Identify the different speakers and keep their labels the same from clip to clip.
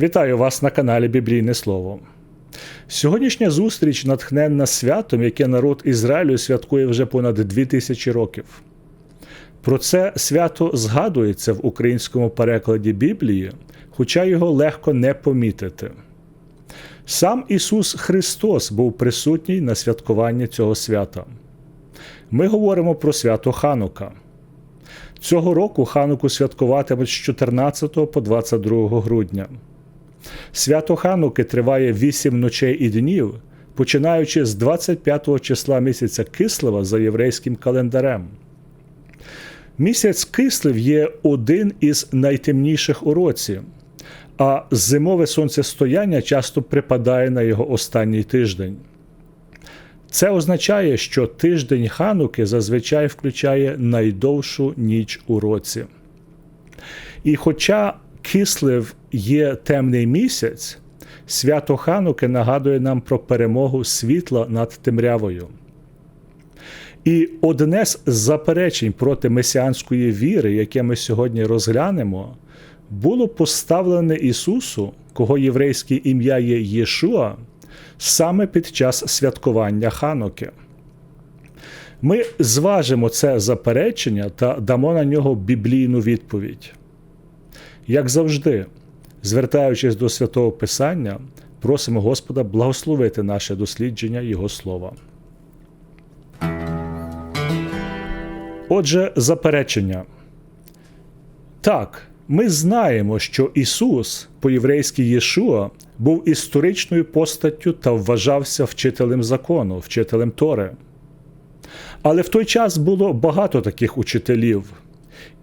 Speaker 1: Вітаю вас на каналі Біблійне Слово. Сьогоднішня зустріч натхненна святом, яке народ Ізраїлю святкує вже понад 2000 років. Про це свято згадується в українському перекладі Біблії, хоча його легко не помітити. Сам Ісус Христос був присутній на святкуванні цього свята. Ми говоримо про свято Ханука. Цього року Хануку святкуватимуть з 14 по 22 грудня. Свято Хануки триває 8 ночей і днів, починаючи з 25 числа місяця Кислива за єврейським календарем. Місяць Кислив є один із найтемніших у році, а зимове сонцестояння часто припадає на його останній тиждень. Це означає, що тиждень Хануки зазвичай включає найдовшу ніч у році. І хоча Кислив є темний місяць, свято Хануки нагадує нам про перемогу світла над темрявою. І одне з заперечень проти месіанської віри, яке ми сьогодні розглянемо, було поставлене Ісусу, кого єврейське ім'я є Єшуа, саме під час святкування Хануки. Ми зважимо це заперечення та дамо на нього біблійну відповідь. Як завжди, звертаючись до святого Писання, просимо Господа благословити наше дослідження Його слова. Отже, заперечення. Так, ми знаємо, що Ісус, по-єврейськи Єшуа, був історичною постаттю та вважався вчителем закону, вчителем Тори. Але в той час було багато таких учителів,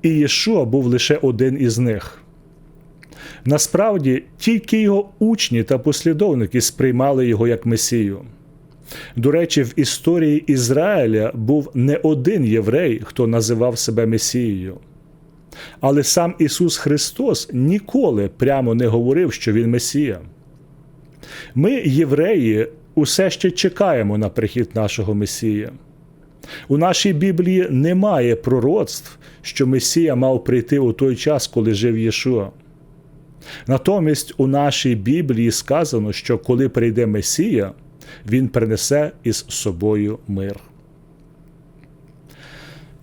Speaker 1: і Єшуа був лише один із них. Насправді, тільки його учні та послідовники сприймали його як Месію. До речі, в історії Ізраїля був не один єврей, хто називав себе Месією. Але сам Ісус Христос ніколи прямо не говорив, що Він Месія. Ми, євреї, усе ще чекаємо на прихід нашого Месія. У нашій Біблії немає пророцтв, що Месія мав прийти у той час, коли жив Єшуа. Натомість у нашій Біблії сказано, що коли прийде Месія, Він принесе із собою мир.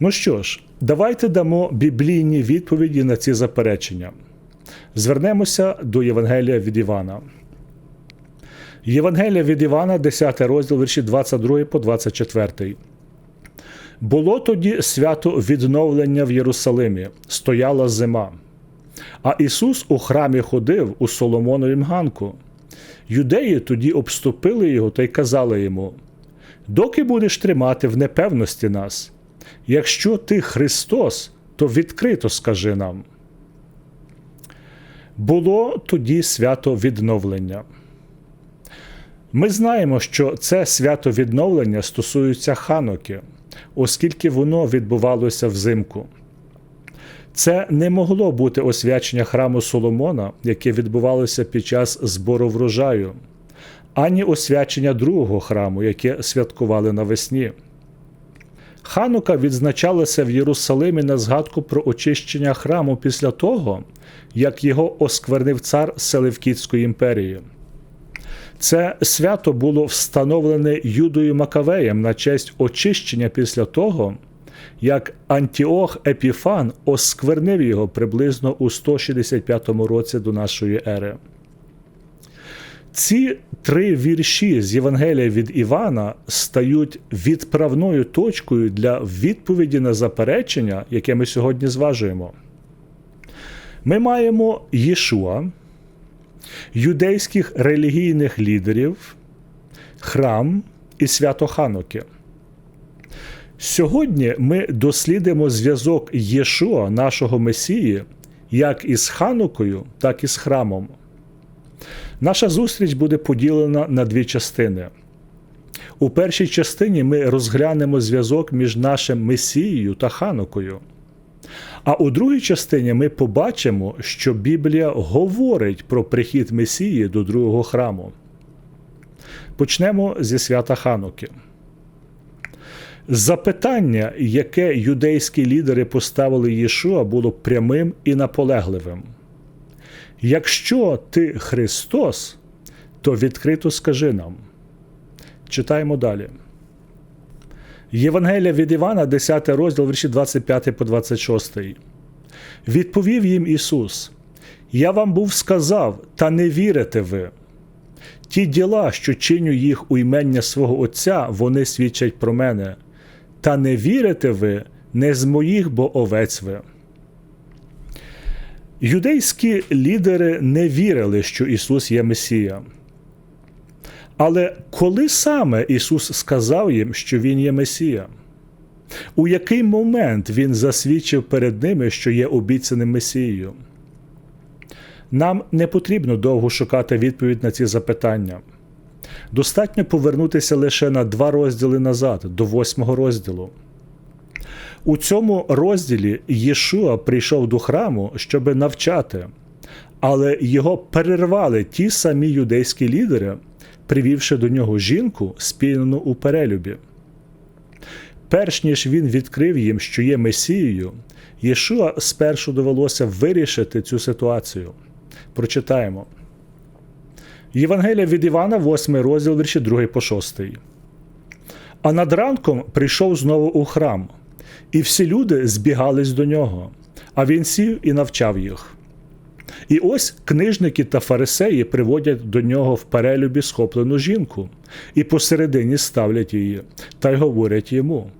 Speaker 1: Ну що ж, давайте дамо біблійні відповіді на ці заперечення. Звернемося до Євангелія від Івана. Євангелія від Івана, 10 розділ вірші 22 по 24. Було тоді свято відновлення в Єрусалимі, стояла зима. А Ісус у храмі ходив у Соломоновім ганку. Юдеї тоді обступили його та й казали йому: Доки будеш тримати в непевності нас, якщо ти Христос, то відкрито скажи нам. Було тоді свято відновлення. Ми знаємо, що це свято відновлення стосується Ханоки, оскільки воно відбувалося взимку. Це не могло бути освячення храму Соломона, яке відбувалося під час збору врожаю, ані освячення другого храму, яке святкували навесні. Ханука відзначалася в Єрусалимі на згадку про очищення храму після того, як його осквернив цар Селевкітської імперії. Це свято було встановлене Юдою Макавеєм на честь очищення після того, як Антіох Епіфан осквернив його приблизно у 165 році до нашої ери. Ці три вірші з Євангелія від Івана стають відправною точкою для відповіді на заперечення, яке ми сьогодні зважуємо. Ми маємо Єшуа, юдейських релігійних лідерів, храм і свято Хануки. Сьогодні ми дослідимо зв'язок Єшуа, нашого Месії, як із Ханукою, так і з храмом. Наша зустріч буде поділена на дві частини. У першій частині ми розглянемо зв'язок між нашим Месією та Ханукою. А у другій частині ми побачимо, що Біблія говорить про прихід Месії до другого храму. Почнемо зі свята Хануки. Запитання, яке юдейські лідери поставили Єшуа, було прямим і наполегливим. Якщо ти Христос, то відкрито скажи нам. Читаємо далі. Євангелія від Івана, 10 розділ, вірші 25 по 26. Відповів їм Ісус: Я вам був сказав, та не вірите ви. Ті діла, що чиню їх у імення свого Отця, вони свідчать про мене. Та не вірите ви, не з моїх, бо овець ви. Юдейські лідери не вірили, що Ісус є Месія. Але коли саме Ісус сказав їм, що Він є Месія? У який момент Він засвідчив перед ними, що є обіцяним Месією? Нам не потрібно довго шукати відповідь на ці запитання. Достатньо повернутися лише на два розділи назад, до восьмого розділу. У цьому розділі Єшуа прийшов до храму, щоб навчати, але його перервали ті самі юдейські лідери, привівши до нього жінку, спільну у перелюбі. Перш ніж він відкрив їм, що є Месією, Єшуа спершу довелося вирішити цю ситуацію. Прочитаємо. Євангелія від Івана, 8 розділ вірші 2 по 6. А над ранком прийшов знову у храм, і всі люди збігались до нього, а він сів і навчав їх. І ось книжники та фарисеї приводять до нього в перелюбі схоплену жінку, і посередині ставлять її та й говорять йому: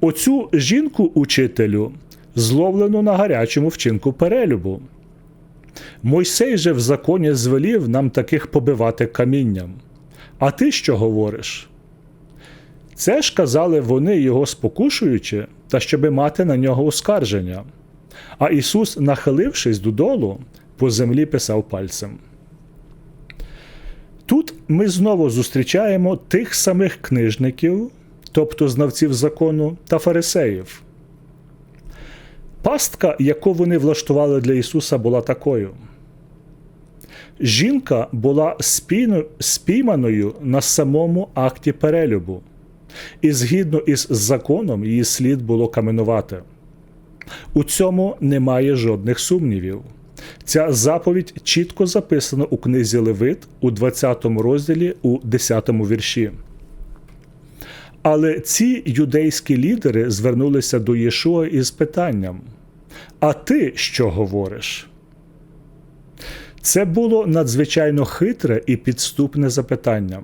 Speaker 1: Оцю жінку, учителю, зловлено на гарячому вчинку перелюбу. Мойсей же в законі звелів нам таких побивати камінням. А ти що говориш? Це ж казали вони його спокушуючи, та щоби мати на нього оскарження. А Ісус, нахилившись додолу, по землі писав пальцем. Тут ми знову зустрічаємо тих самих книжників, тобто знавців закону та фарисеїв. Пастка, яку вони влаштували для Ісуса, була такою. Жінка була спійманою на самому акті перелюбу, і згідно із законом її слід було каменувати. У цьому немає жодних сумнівів. Ця заповідь чітко записана у книзі Левит у 20 розділі у 10 вірші. Але ці юдейські лідери звернулися до Єшуа із питанням: А ти що говориш? Це було надзвичайно хитре і підступне запитання.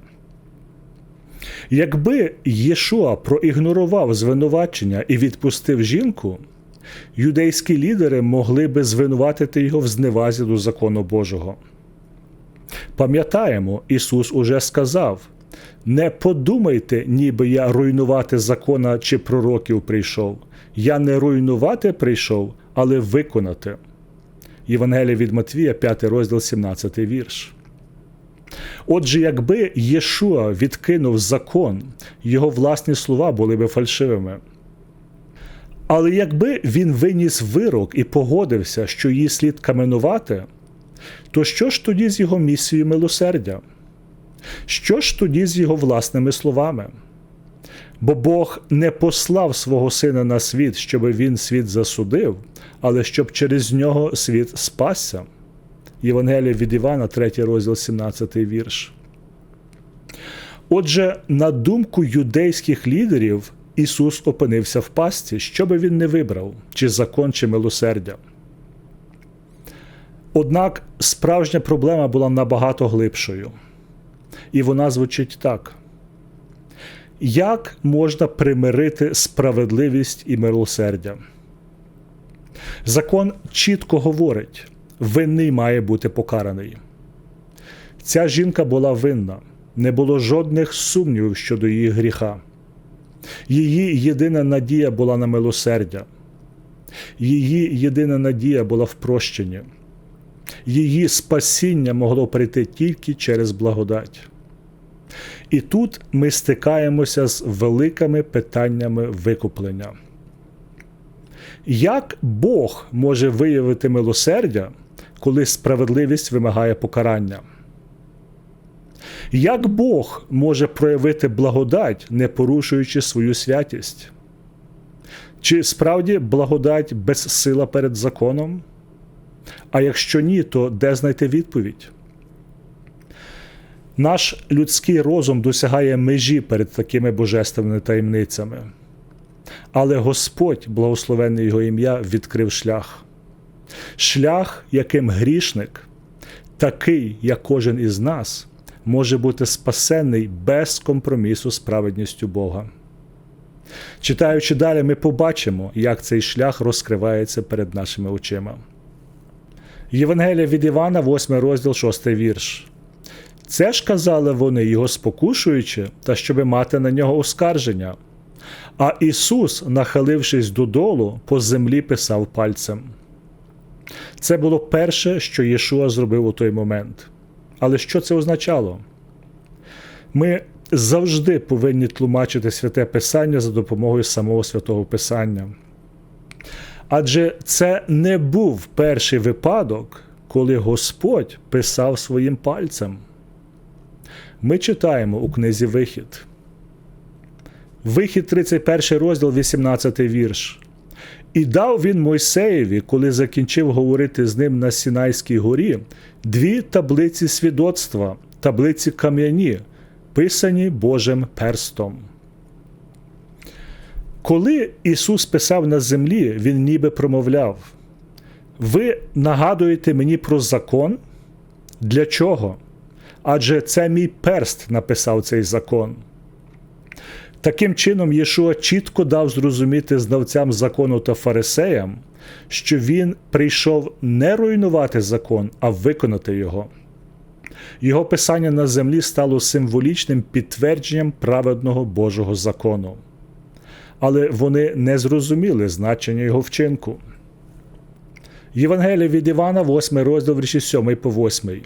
Speaker 1: Якби Єшуа проігнорував звинувачення і відпустив жінку, юдейські лідери могли би звинуватити його в зневазі до закону Божого. Пам'ятаємо, Ісус уже сказав: не подумайте, ніби я руйнувати закона чи пророків прийшов. Я не руйнувати прийшов, але виконати. Євангелія від Матвія, 5 розділ, 17 вірш. Отже, якби Єшуа відкинув закон, його власні слова були би фальшивими. Але якби він виніс вирок і погодився, що її слід каменувати, то що ж тоді з його місією милосердя? Що ж тоді з його власними словами? Бо Бог не послав свого сина на світ, щоб він світ засудив, але щоб через нього світ спасся. Євангелія від Івана, 3 розділ, 17 вірш. Отже, на думку юдейських лідерів, Ісус опинився в пасті, що би він не вибрав, чи закон, чи милосердя. Однак справжня проблема була набагато глибшою. І вона звучить так: як можна примирити справедливість і милосердя? Закон чітко говорить, винний має бути покараний. Ця жінка була винна, не було жодних сумнівів щодо її гріха. Її єдина надія була на милосердя. Її єдина надія була в прощенні. Її спасіння могло прийти тільки через благодать. І тут ми стикаємося з великими питаннями викуплення. Як Бог може виявити милосердя, коли справедливість вимагає покарання? Як Бог може проявити благодать, не порушуючи свою святість? Чи справді благодать безсила перед законом? А якщо ні, то де знайти відповідь? Наш людський розум досягає межі перед такими божественними таємницями. Але Господь, благословенне Його ім'я, відкрив шлях. Шлях, яким грішник, такий, як кожен із нас, може бути спасенний без компромісу з праведністю Бога. Читаючи далі, ми побачимо, як цей шлях розкривається перед нашими очима. Євангелія від Івана, 8 розділ, 6 вірш. Це ж казали вони, його спокушуючи, та щоби мати на нього оскарження. А Ісус, нахилившись додолу, по землі писав пальцем. Це було перше, що Єшуа зробив у той момент. Але що це означало? Ми завжди повинні тлумачити святе Писання за допомогою самого святого Писання. Адже це не був перший випадок, коли Господь писав своїм пальцем. Ми читаємо у книзі Вихід. Вихід 31 розділ, 18 вірш. І дав він Мойсеєві, коли закінчив говорити з ним на Сінайській горі, дві таблиці свідоцтва, таблиці кам'яні, писані Божим перстом. Коли Ісус писав на землі, Він ніби промовляв: Ви нагадуєте мені про закон? Для чого? Адже це мій перст написав цей закон. Таким чином, Єшуа чітко дав зрозуміти знавцям закону та фарисеям, що він прийшов не руйнувати закон, а виконати його. Його писання на землі стало символічним підтвердженням праведного Божого закону. Але вони не зрозуміли значення його вчинку. Євангелія від Івана, 8 розділ вірші 7 по 8.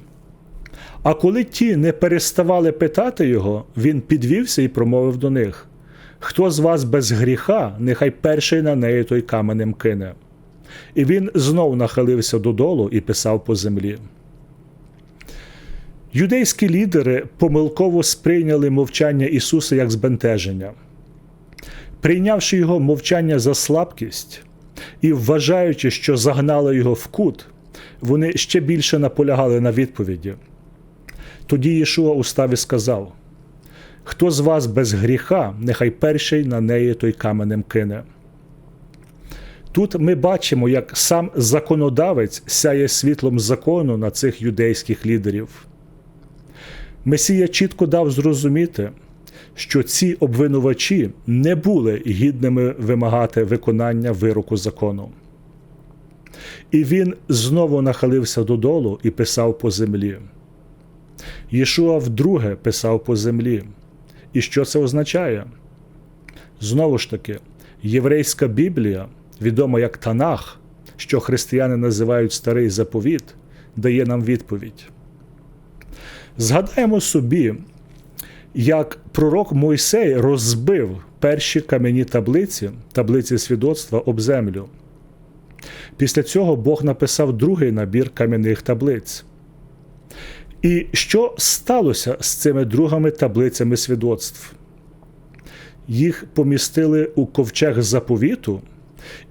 Speaker 1: А коли ті не переставали питати його, він підвівся і промовив до них: Хто з вас без гріха, нехай перший на неї той каменем кине. І він знов нахилився додолу і писав по землі. Юдейські лідери помилково сприйняли мовчання Ісуса як збентеження. Прийнявши його мовчання за слабкість і вважаючи, що загнали його в кут, вони ще більше наполягали на відповіді. Тоді Єшуа уставі сказав: Хто з вас без гріха, нехай перший на неї той каменем кине. Тут ми бачимо, як сам законодавець сяє світлом закону на цих юдейських лідерів. Месія чітко дав зрозуміти, що ці обвинувачі не були гідними вимагати виконання вироку закону. І він знову нахилився додолу і писав по землі. Єшуа вдруге писав по землі. І що це означає? Знову ж таки, єврейська Біблія, відома як Танах, що християни називають старий заповіт, дає нам відповідь. Згадаємо собі, як пророк Мойсей розбив перші кам'яні таблиці, таблиці свідоцтва об землю. Після цього Бог написав другий набір кам'яних таблиць. І що сталося з цими другими таблицями свідоцтв? Їх помістили у ковчег заповіту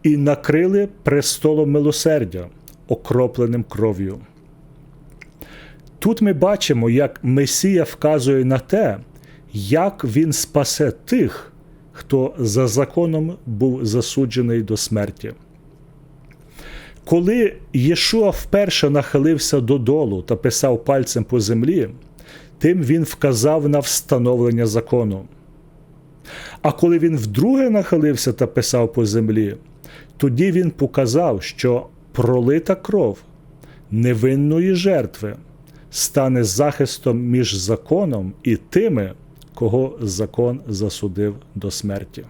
Speaker 1: і накрили престолом милосердя, окропленим кров'ю. Тут ми бачимо, як Месія вказує на те, як він спасе тих, хто за законом був засуджений до смерті. Коли Єшуа вперше нахилився додолу та писав пальцем по землі, тим він вказав на встановлення закону. А коли він вдруге нахилився та писав по землі, тоді він показав, що пролита кров невинної жертви стане захистом між законом і тими, кого закон засудив до смерті.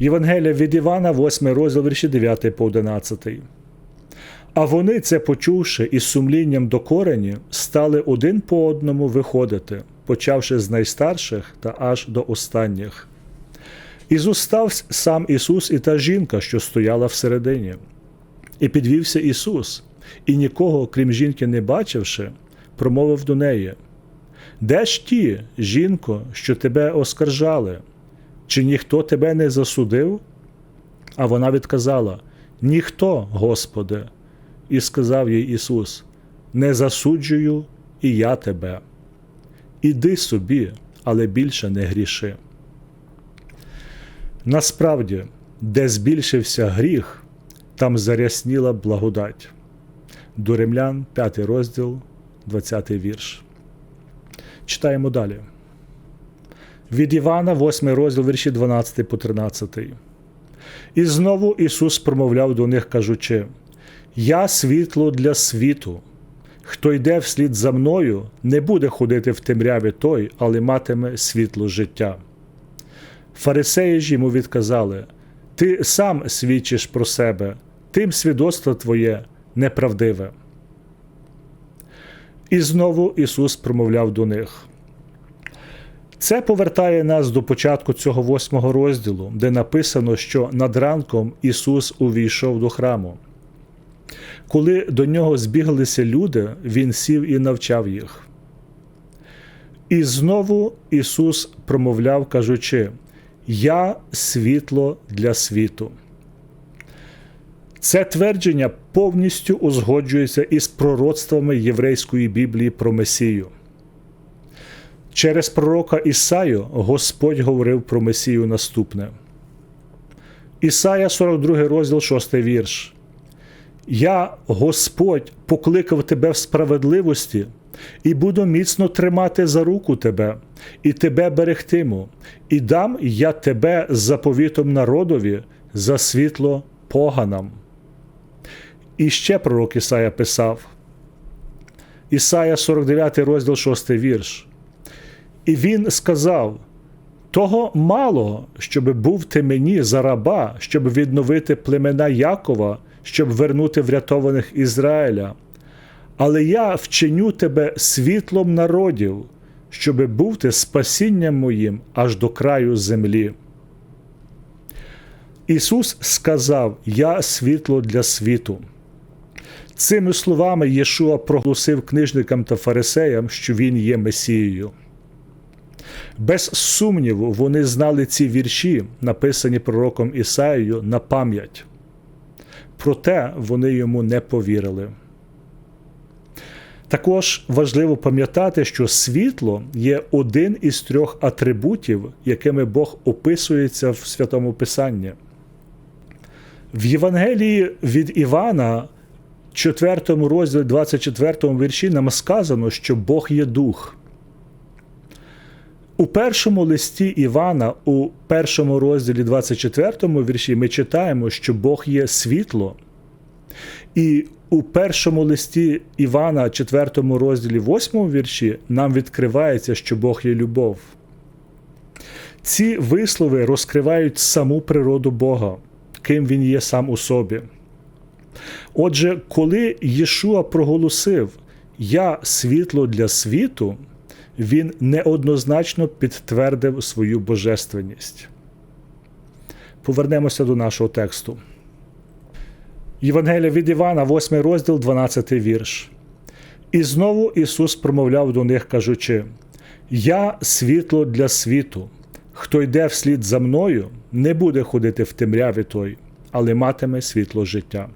Speaker 1: Євангелія від Івана, 8 розділ вірші 9 по 11. А вони, це почувши і сумлінням до корені, стали один по одному виходити, почавши з найстарших та аж до останніх. І зустав сам Ісус і та жінка, що стояла всередині. І підвівся Ісус, і нікого, крім жінки, не бачивши, промовив до неї: Де ж ті, жінко, що тебе оскаржали? Чи ніхто тебе не засудив? А вона відказала: Ніхто, Господи. і сказав їй Ісус: Не засуджую і я тебе. Іди собі, але більше не гріши. Насправді, де збільшився гріх, там зарясніла благодать. До Римлян, 5 розділ, 20 вірш. Читаємо далі. Від Івана, 8 розділ, вірші 12 по 13. І знову Ісус промовляв до них, кажучи: Я світло для світу. Хто йде вслід за мною, не буде ходити в темряві той, але матиме світло життя. Фарисеї ж йому відказали: Ти сам свідчиш про себе, тим свідоцтво твоє неправдиве. І знову Ісус промовляв до них. Це повертає нас до початку цього восьмого розділу, де написано, що над ранком Ісус увійшов до храму. Коли до нього збіглися люди, Він сів і навчав їх. І знову Ісус промовляв, кажучи: Я світло для світу. Це твердження повністю узгоджується із пророцтвами єврейської Біблії про Месію. Через пророка Ісаю Господь говорив про Месію наступне. Ісая 42 розділ 6 вірш. Я, Господь, покликав тебе в справедливості і буду міцно тримати за руку тебе, і тебе берегтиму, і дам я тебе заповітом народові за світло поганам. І ще пророк Ісая писав. Ісая 49 розділ 6 вірш. І він сказав: Того мало, щоб був ти мені за раба, щоб відновити племена Якова, щоб вернути врятованих Ізраїля. Але я вчиню тебе світлом народів, щоби був ти спасінням моїм аж до краю землі. Ісус сказав: Я світло для світу. Цими словами Єшуа проголосив книжникам та фарисеям, що Він є Месією. Без сумніву, вони знали ці вірші, написані пророком Ісаєю, на пам'ять. Проте вони йому не повірили. Також важливо пам'ятати, що світло є один із трьох атрибутів, якими Бог описується в Святому Писанні. В Євангелії від Івана, 4 розділі 24 вірші, нам сказано, що Бог є дух. У першому листі Івана, у першому розділі 24 вірші, ми читаємо, що Бог є світло. І у першому листі Івана, 4 розділі 8 вірші, нам відкривається, що Бог є любов. Ці вислови розкривають саму природу Бога, ким Він є сам у собі. Отже, коли Єшуа проголосив Я світло для світу він неоднозначно підтвердив свою божественність. Повернемося до нашого тексту. Євангелія від Івана, 8 розділ, 12 вірш. І знову Ісус промовляв до них, кажучи: Я світло для світу. Хто йде вслід за мною, не буде ходити в темряві той, але матиме світло життя.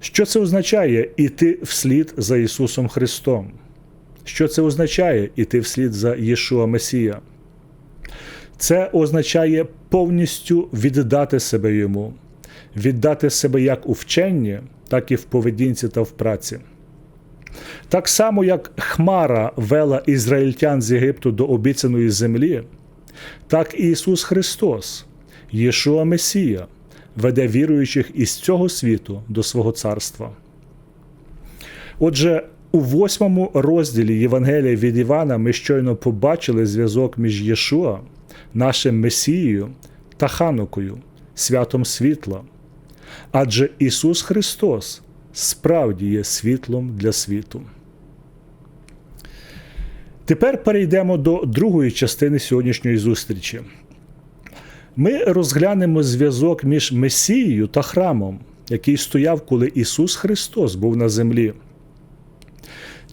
Speaker 1: Що це означає іти вслід за Ісусом Христом? Що це означає іти вслід за Єшуа Месія? Це означає повністю віддати себе йому, віддати себе як у вченні, так і в поведінці та в праці. Так само, як Хмара вела ізраїльтян з Єгипту до обіцяної землі, так і Ісус Христос, Єшуа Месія, веде віруючих із цього світу до свого царства. Отже, у восьмому розділі Євангелія від Івана ми щойно побачили зв'язок між Єшуа, нашим Месією та Ханукою, святом світла. Адже Ісус Христос справді є світлом для світу. Тепер перейдемо до другої частини сьогоднішньої зустрічі. Ми розглянемо зв'язок між Месією та храмом, який стояв, коли Ісус Христос був на землі.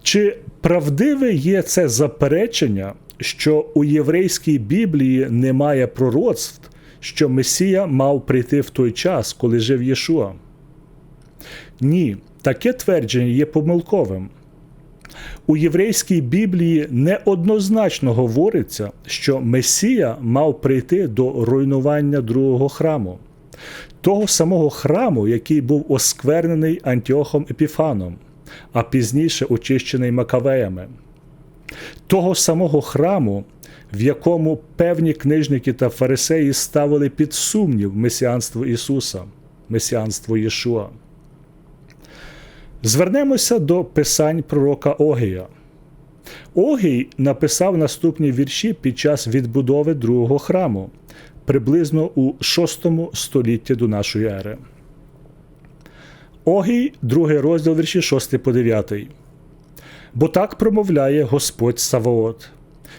Speaker 1: Чи правдиве є це заперечення, що у єврейській Біблії немає пророцтв, що Месія мав прийти в той час, коли жив Єшуа? Ні, таке твердження є помилковим. У єврейській Біблії неоднозначно говориться, що Месія мав прийти до руйнування другого храму, того самого храму, який був осквернений Антіохом Епіфаном, а пізніше очищений Макавеями, того самого храму, в якому певні книжники та фарисеї ставили під сумнів месіанство Ісуса, месіанство Єшуа. Звернемося до писань пророка Огія. Огій написав наступні вірші під час відбудови другого храму, приблизно у VI столітті до нашої ери. Огій, другий розділ вірші 6 по 9. Бо так промовляє Господь Савоот.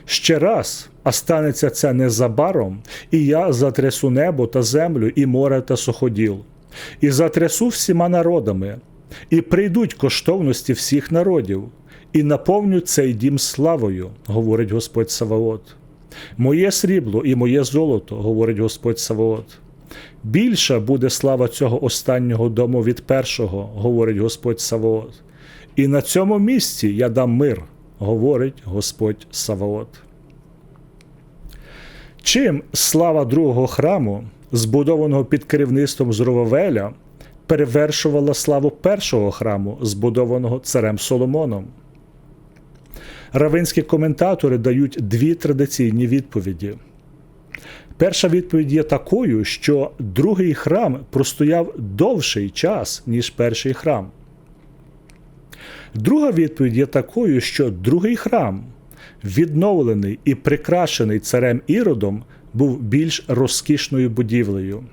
Speaker 1: Ще раз, а станеться це незабаром, і я затрясу небо та землю, і море та суходіл, і затрясу всіма народами, і прийдуть коштовності всіх народів, і наповню цей дім славою, говорить Господь Саваот. Моє срібло і моє золото, говорить Господь Саваот. Більша буде слава цього останнього дому від першого, говорить Господь Саваот. І на цьому місці я дам мир, говорить Господь Саваот. Чим слава другого храму, збудованого під керівництвом Зровавеля, перевершувала славу першого храму, збудованого царем Соломоном? Равинські коментатори дають дві традиційні відповіді. Перша відповідь є такою, що другий храм простояв довший час, ніж перший храм. Друга відповідь є такою, що другий храм, відновлений і прикрашений царем Іродом, був більш розкішною будівлею.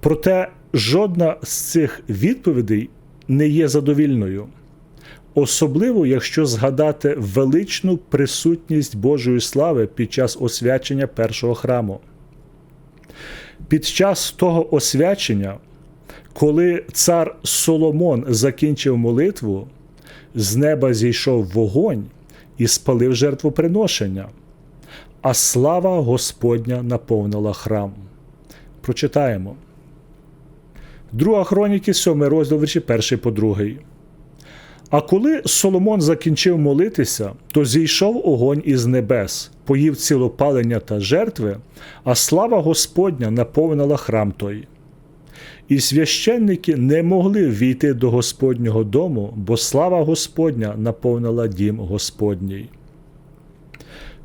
Speaker 1: Проте жодна з цих відповідей не є задовільною, особливо якщо згадати величну присутність Божої слави під час освячення першого храму. Під час того освячення коли цар Соломон закінчив молитву, з неба зійшов вогонь і спалив жертвоприношення, а слава Господня наповнила храм. Прочитаємо. Друга хроніки, 7 розділ вірші 1 по 2. А коли Соломон закінчив молитися, то зійшов огонь із небес, поїв цілопалення та жертви, а слава Господня наповнила храм той. І священники не могли війти до Господнього дому, бо слава Господня наповнила дім Господній.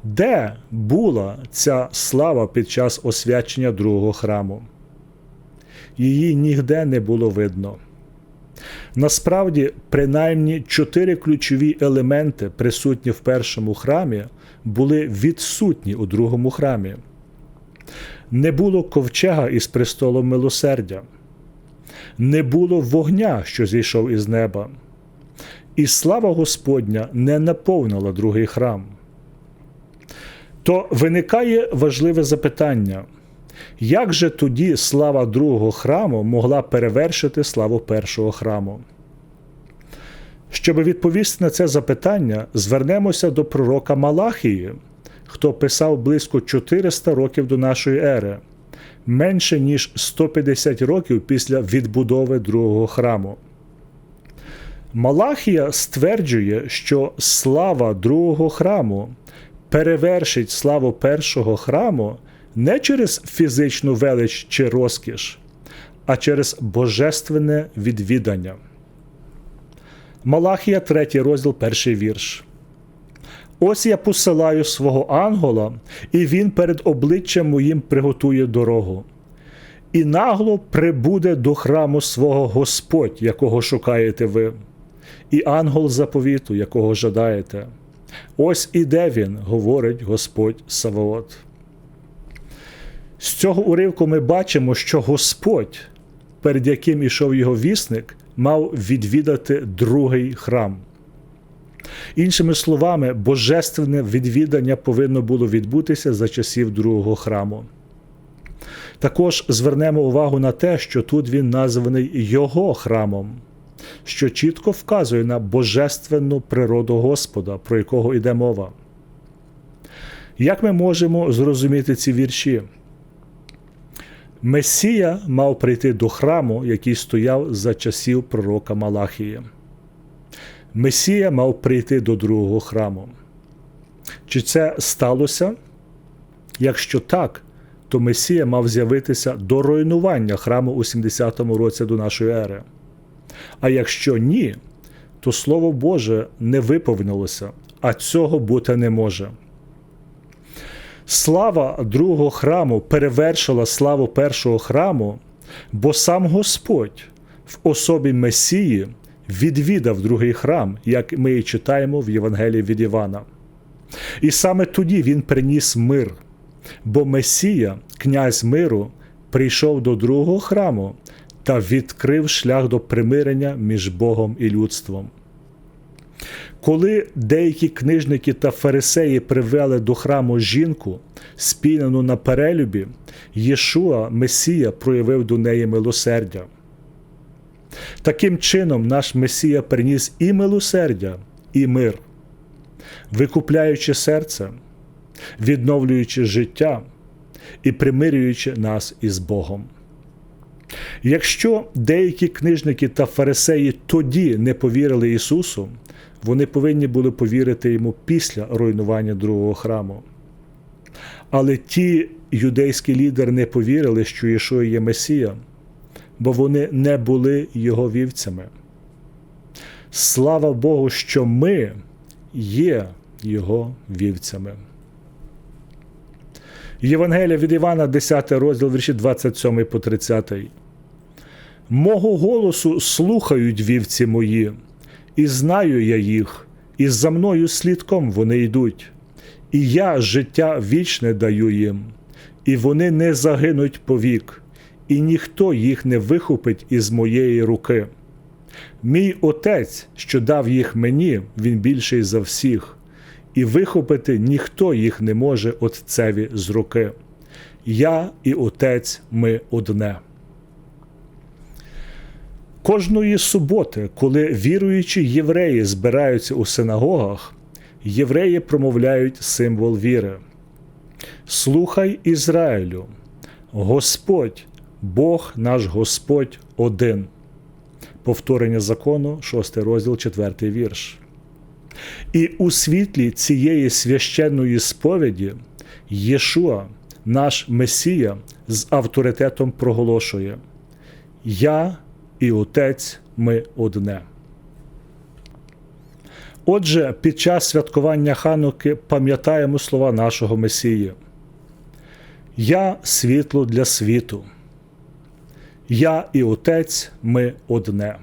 Speaker 1: Де була ця слава під час освячення другого храму? Її нігде не було видно. Насправді, принаймні чотири ключові елементи, присутні в першому храмі, були відсутні у другому храмі. Не було ковчега із престолом милосердя не було вогня, що зійшов із неба, і слава Господня не наповнила другий храм. То виникає важливе запитання, як же тоді слава другого храму могла перевершити славу першого храму? Щоб відповісти на це запитання, звернемося до пророка Малахії, хто писав близько 400 років до нашої ери менше ніж 150 років після відбудови другого храму. Малахія стверджує, що слава другого храму перевершить славу першого храму не через фізичну велич чи розкіш, а через божественне відвідання. Малахія, 3 розділ, перший вірш. Ось я посилаю свого ангела, і він перед обличчям моїм приготує дорогу. І нагло прибуде до храму свого Господь, якого шукаєте ви, і ангел заповіту, якого жадаєте. Ось іде він, говорить Господь Саваот. З цього уривку ми бачимо, що Господь, перед яким ішов його вісник, мав відвідати другий храм. Іншими словами, божественне відвідання повинно було відбутися за часів другого храму. Також звернемо увагу на те, що тут він названий Його храмом, що чітко вказує на божественну природу Господа, про якого йде мова. Як ми можемо зрозуміти ці вірші? Месія мав прийти до храму, який стояв за часів пророка Малахії. Месія мав прийти до другого храму. Чи це сталося? Якщо так, то Месія мав з'явитися до руйнування храму у 70-му році до нашої ери. А якщо ні, то Слово Боже не виповнилося, а цього бути не може. Слава другого храму перевершила славу першого храму, бо сам Господь в особі Месії відвідав другий храм, як ми і читаємо в Євангелії від Івана. І саме тоді він приніс мир, бо Месія, князь миру, прийшов до другого храму та відкрив шлях до примирення між Богом і людством. Коли деякі книжники та фарисеї привели до храму жінку, спільнену на перелюбі, Єшуа, Месія, проявив до неї милосердя. Таким чином, наш Месія приніс і милосердя, і мир, викупляючи серце, відновлюючи життя і примирюючи нас із Богом. Якщо деякі книжники та фарисеї тоді не повірили Ісусу, вони повинні були повірити йому після руйнування другого храму. Але ті юдейські лідери не повірили, що Ішуа є Месія, бо вони не були його вівцями. Слава Богу, що ми є його вівцями. Євангелія від Івана, 10 розділ вірші 27 по 30. Мого голосу слухають вівці мої, і знаю я їх, і за мною слідком вони йдуть. І я життя вічне даю їм, і вони не загинуть повік, і ніхто їх не вихопить із моєї руки. Мій отець, що дав їх мені, він більший за всіх, і вихопити ніхто їх не може отцеві з руки. Я і отець ми одне. Кожної суботи, коли віруючі євреї збираються у синагогах, євреї промовляють символ віри. Слухай Ізраїлю, Господь, Бог наш Господь один. Повторення закону, 6 розділ, 4 вірш. І у світлі цієї священної сповіді Єшуа, наш Месія, з авторитетом проголошує: Я і Отець ми одне. Отже, під час святкування Хануки пам'ятаємо слова нашого Месії. Я світло для світу. Я і Отець ми одне.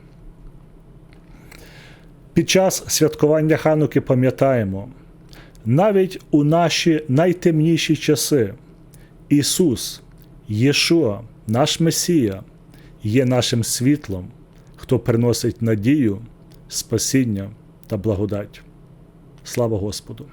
Speaker 1: Під час святкування Хануки пам'ятаємо, навіть у наші найтемніші часи Ісус, Єшуа, наш Месія, є нашим світлом, хто приносить надію, спасіння та благодать. Слава Господу!